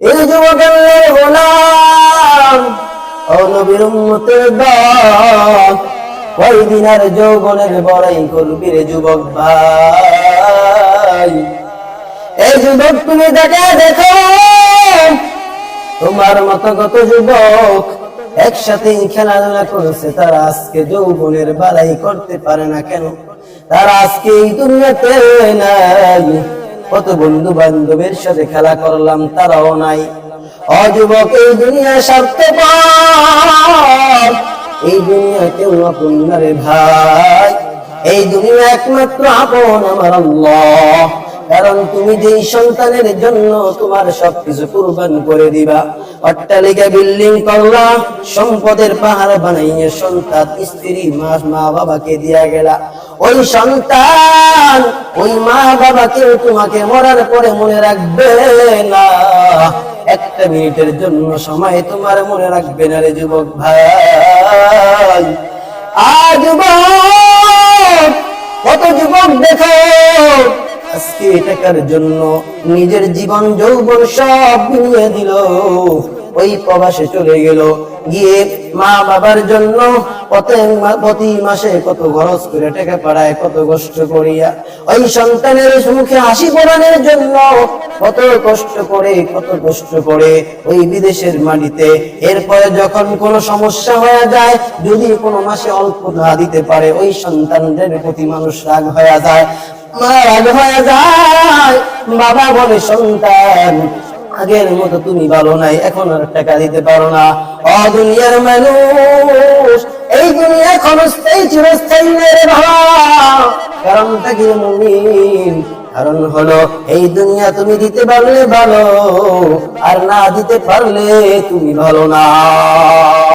এই যুবকের গোলাম, ও নবীর দল কয়দিন আর যৌবনের বড়াই করবি রে যুবক ভাই। এই যুবক, তুমি দেখে দেখো, তোমার মতো কত যুবক একসাথে খেলাধুলা করেছে, তারা আজকে যৌবনের বাড়াই করতে পারে না কেন? তারা আজকে এই দুনিয়াতে নাই। কত বন্ধু বান্ধবের সাথে খেলা করলাম তারাও নাই। অযুবক এই দুনিয়া স্বার্থে এই দুনিয়া কেউ আপনারে ভাই। এই দুনিয়া একমাত্র আপন আমার আল্লাহ। কারণ তুমি যেই সন্তানের জন্য তোমার সবকিছু কুরবান করে দিবা, অট্টালিকা, বিল্ডিং করলা সম্পদের পাহাড় বানাইয়ে সন্তান, স্ত্রী, মা মা বাবাকে দিয়া গেলা। ওই সন্তান, ওই মা বাবাকে তোমাকে মরার পরে মনে রাখবে না। একটা মিনিটের জন্য সময় তোমার মনে রাখবে না রে যুবক ভাই। আজ আজকে টাকার জন্য নিজের জীবন যৌবন সব বিলিয়ে দিল। ওই প্রবাসে চলে গেল। গিয়ে মা বাবার জন্য প্রতি মাসে কত খরচ করে টাকা পাড়ায়, কত কষ্ট করিয়া ওই সন্তানের মুখে হাসি ফোটানোর জন্য কত কষ্ট করে, কত কষ্ট করে ওই বিদেশের মাটিতে। এরপরে যখন কোনো সমস্যা হয়ে যায়, যদি কোনো মাসে অল্প না দিতে পারে, ওই সন্তানদের প্রতি মানুষ রাগ হয়ে যায়। মা হয়ে যায়। বাবা বলে, সন্তান, আগের মতো তুমি ভালো নাই, এখন আর টাকা দিতে পারো না। অ দুনিয়ার মানুষ, এই দুনিয়া ক্ষণস্থায়ী, চিরস্থায়ী নয় রে বাবা। কারণটা মুমিন? কারণ হলো, এই দুনিয়া তুমি দিতে পারলে ভালো, আর না দিতে পারলে তুমি ভালো না।